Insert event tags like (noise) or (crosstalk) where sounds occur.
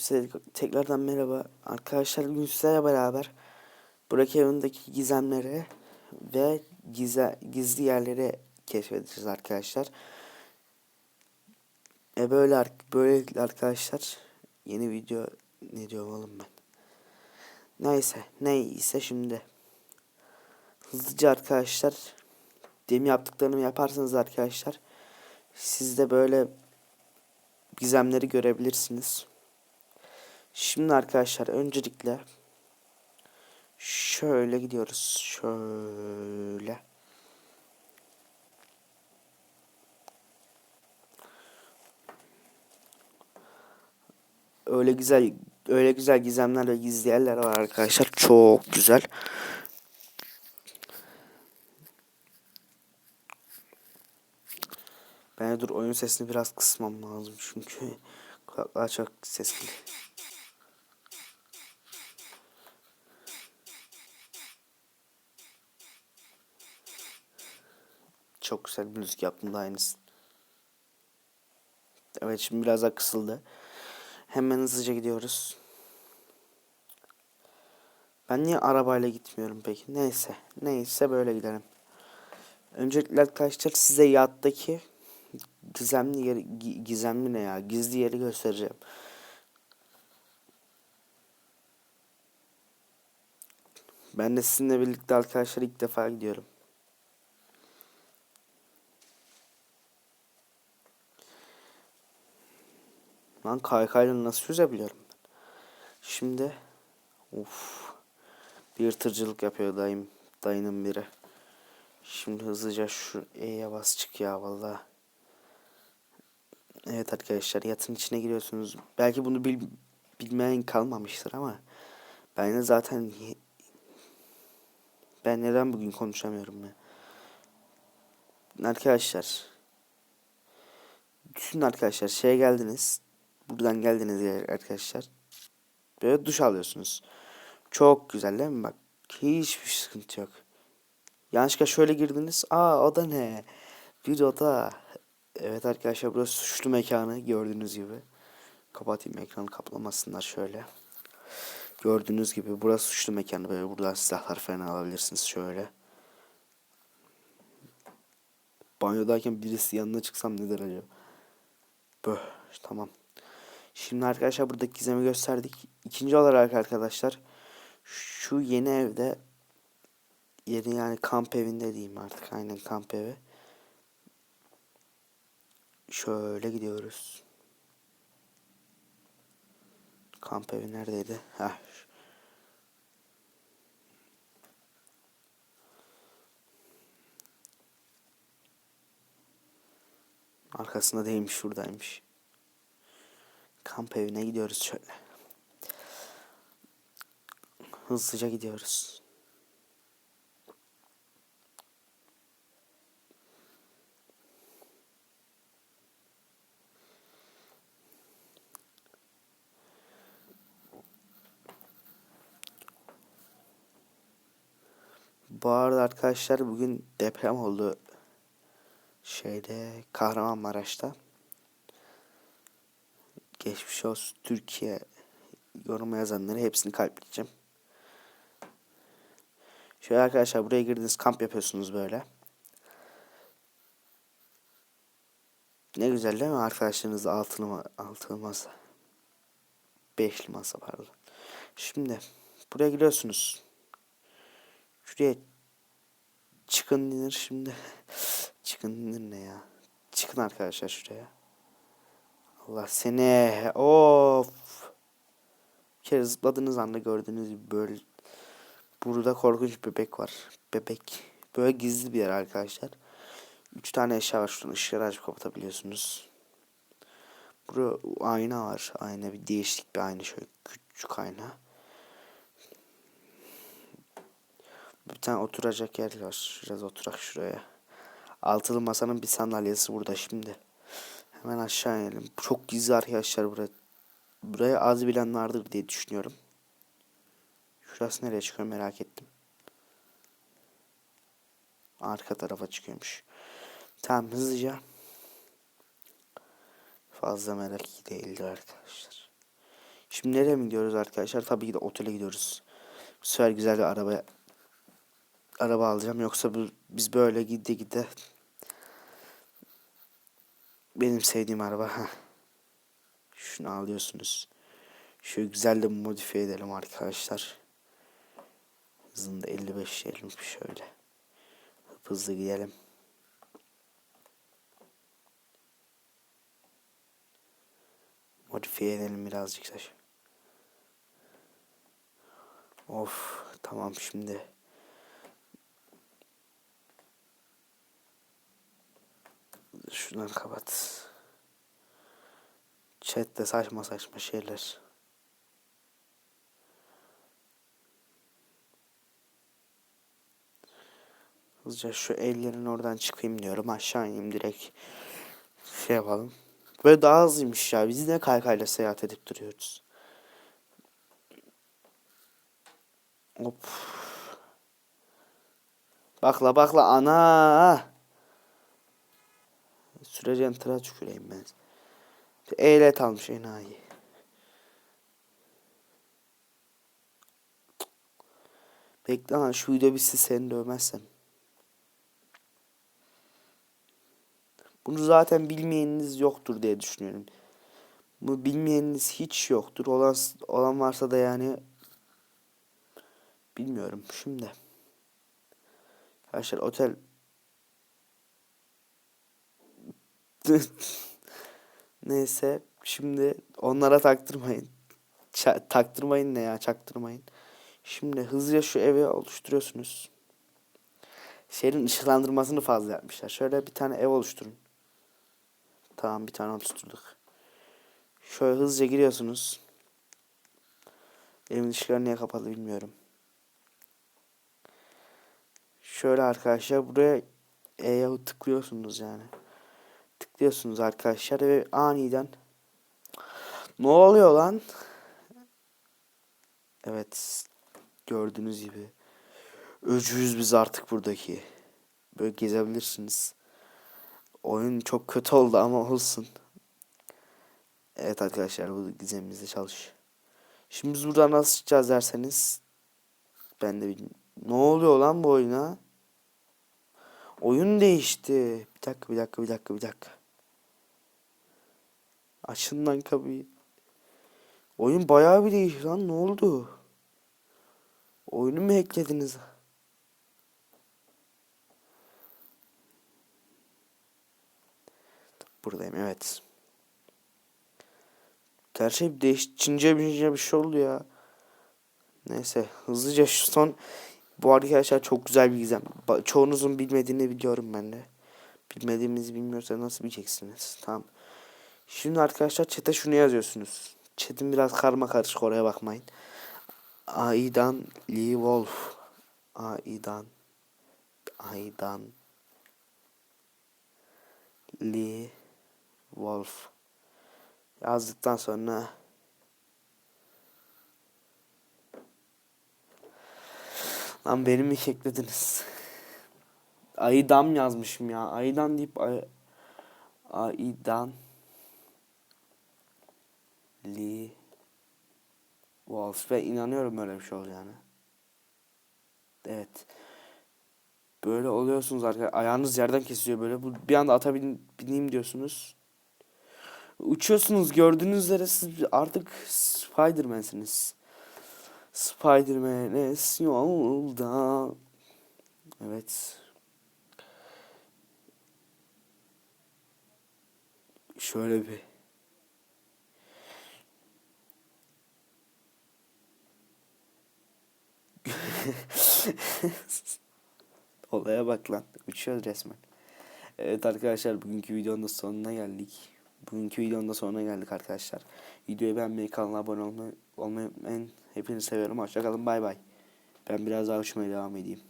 Size tekrardan merhaba. Arkadaşlar bugün sizlerle beraber Burak evindeki gizemleri ve gize, gizli yerleri keşfedeceğiz arkadaşlar. E böyle ar- böyle arkadaşlar yeni video ne diyorum oğlum ben. Neyse neyse şimdi hızlıca arkadaşlar demin yaptıklarımı yaparsanız arkadaşlar siz de böyle gizemleri görebilirsiniz. Şimdi arkadaşlar öncelikle şöyle gidiyoruz. Şöyle. Öyle güzel öyle güzel gizemler ve gizli yerler var arkadaşlar. Çok güzel. Ben dur oyun sesini biraz kısmam lazım çünkü kulaklar çok sesli. Çok güzel bir müzik yaptım da aynısı. Evet şimdi biraz daha kısıldı. Hemen hızlıca gidiyoruz. Ben niye arabayla gitmiyorum peki? Neyse. Neyse böyle gidelim. Öncelikle arkadaşlar size yattaki gizemli yeri gi- gizemli ne ya? Gizli yeri göstereceğim. Ben de sizinle birlikte arkadaşlar ilk defa gidiyorum. Lan kaykayla nasıl yüzebiliyorum ben? Şimdi uf bir tırcılık yapıyor dayım dayının biri. Şimdi hızlıca şu E'ye bas çık ya vallahi. Evet arkadaşlar yatın içine giriyorsunuz. Belki bunu bil, bilmeyen kalmamıştır ama ben de zaten ben neden bugün konuşamıyorum ya. Arkadaşlar Düşünün arkadaşlar şeye geldiniz. Buradan geldiniz arkadaşlar. Böyle duş alıyorsunuz. Çok güzel değil mi? Bak hiçbir sıkıntı yok. Yanlışlıkla şöyle girdiniz. Aa o da ne? Bir oda. Evet arkadaşlar burası suçlu mekanı gördüğünüz gibi. Kapatayım ekranı kaplamasınlar şöyle. Gördüğünüz gibi burası suçlu mekanı. Böyle buradan silahlar falan alabilirsiniz şöyle. Banyodayken birisi yanına çıksam ne der acaba? Böh, tamam. Şimdi arkadaşlar buradaki gizemi gösterdik. İkinci olarak arkadaşlar şu yeni evde yeni yani kamp evinde diyeyim artık aynen kamp evi. Şöyle gidiyoruz. Kamp evi neredeydi? Heh. Arkasında değilmiş şuradaymış. Kamp evine gidiyoruz şöyle. Hızlıca gidiyoruz. Bu arada arkadaşlar bugün deprem oldu. Şeyde Kahramanmaraş'ta. Geçmiş olsun Türkiye yoruma yazanları hepsini kalpleyeceğim. Şöyle arkadaşlar buraya girdiniz kamp yapıyorsunuz böyle. Ne güzel değil mi arkadaşlarınızla altılı, ma altılı masa. Beşli masa pardon. Şimdi buraya giriyorsunuz. Şuraya çıkın denir şimdi. (laughs) çıkın denir ne ya? Çıkın arkadaşlar şuraya. Allah seni. Of. Bir kere zıpladığınız anda gördüğünüz gibi böyle burada korkunç bebek var. Bebek. Böyle gizli bir yer arkadaşlar. Üç tane eşya var. Şuradan ışıkları açıp kapatabiliyorsunuz. Burada ayna var. Ayna bir değişik bir ayna. Şöyle küçük ayna. Bir tane oturacak yer var. Biraz oturak şuraya. Altılı masanın bir sandalyesi burada şimdi. Hemen aşağı inelim. Çok gizli arkadaşlar buraya. Buraya az bilen vardır diye düşünüyorum. Şurası nereye çıkıyor merak ettim. Arka tarafa çıkıyormuş. Tamam hızlıca. Fazla merak değildi arkadaşlar. Şimdi nereye mi gidiyoruz arkadaşlar? Tabii ki de otele gidiyoruz. Bu sefer güzel bir araba araba alacağım. Yoksa bu, biz böyle gide gide benim sevdiğim araba. Heh. Şunu alıyorsunuz. Şu güzel de modifiye edelim arkadaşlar. Hızını da 55 diyelim şöyle. Hızlı gidelim. Modifiye edelim birazcık saç. Of tamam şimdi. Şundan kapat. Chat'te saçma saçma şeyler. Hızlıca şu ellerin oradan çıkayım diyorum. Aşağı ineyim direkt. Şey yapalım. Böyle daha hızlıymış ya. Biz ne kaykayla seyahat edip duruyoruz. Hop. Bakla bakla ana. Süreceğim tıra tüküreyim ben. Ehliyet almış enayi. Bekle lan şu video bitsin seni dövmezsem. Bunu zaten bilmeyeniniz yoktur diye düşünüyorum. Bu bilmeyeniniz hiç yoktur. Olan, olan varsa da yani bilmiyorum. Şimdi arkadaşlar otel (laughs) Neyse şimdi onlara taktırmayın. Ça- taktırmayın ne ya çaktırmayın. Şimdi hızlıca şu evi oluşturuyorsunuz. Şehrin ışıklandırmasını fazla yapmışlar. Şöyle bir tane ev oluşturun. Tamam bir tane oluşturduk. Şöyle hızlıca giriyorsunuz. Evin ışıkları niye kapalı bilmiyorum. Şöyle arkadaşlar buraya E'ye tıklıyorsunuz yani. Tıklıyorsunuz arkadaşlar ve aniden ne oluyor lan? Evet gördüğünüz gibi öcüyüz biz artık buradaki. Böyle gezebilirsiniz. Oyun çok kötü oldu ama olsun. Evet arkadaşlar bu gizemimizde çalış. Şimdi biz buradan nasıl çıkacağız derseniz ben de bilmiyorum. Ne oluyor lan bu oyuna? Oyun değişti. Bir dakika bir dakika bir dakika bir dakika. Açın lan kapıyı. Oyun bayağı bir değişti lan ne oldu? Oyunu mu hacklediniz? Buradayım evet. Her şey değişince bir şey oldu ya. Neyse hızlıca şu son bu arkadaşlar çok güzel bir gizem. Çoğunuzun bilmediğini biliyorum ben de. Bilmediğimizi bilmiyorsa nasıl bileceksiniz? Tamam. Şimdi arkadaşlar çete şunu yazıyorsunuz. Çetin biraz karma karışık oraya bakmayın. Aidan Lee Wolf. Aidan Aidan Lee Wolf yazdıktan sonra Lan beni mi eklediniz? Aydan yazmışım ya. Aydan deyip ay Aydan Lee Wolf ve inanıyorum öyle bir şey olacağını. Evet. Böyle oluyorsunuz arkadaşlar. Ayağınız yerden kesiyor böyle. Bu bir anda ata bin, bineyim diyorsunuz. Uçuyorsunuz gördüğünüz üzere siz artık Spiderman'siniz. Spiderman es yolda. Evet. Şöyle bir (laughs) Olaya bak lan. Uçuyoruz resmen. Evet arkadaşlar bugünkü videonun da sonuna geldik. Bugünkü videonun da sonuna geldik arkadaşlar. Videoyu beğenmeyi, kanala abone olmayı, olmayı unutmayın. Hepinizi seviyorum. Hoşçakalın. Bay bay. Ben biraz daha uçmaya devam edeyim.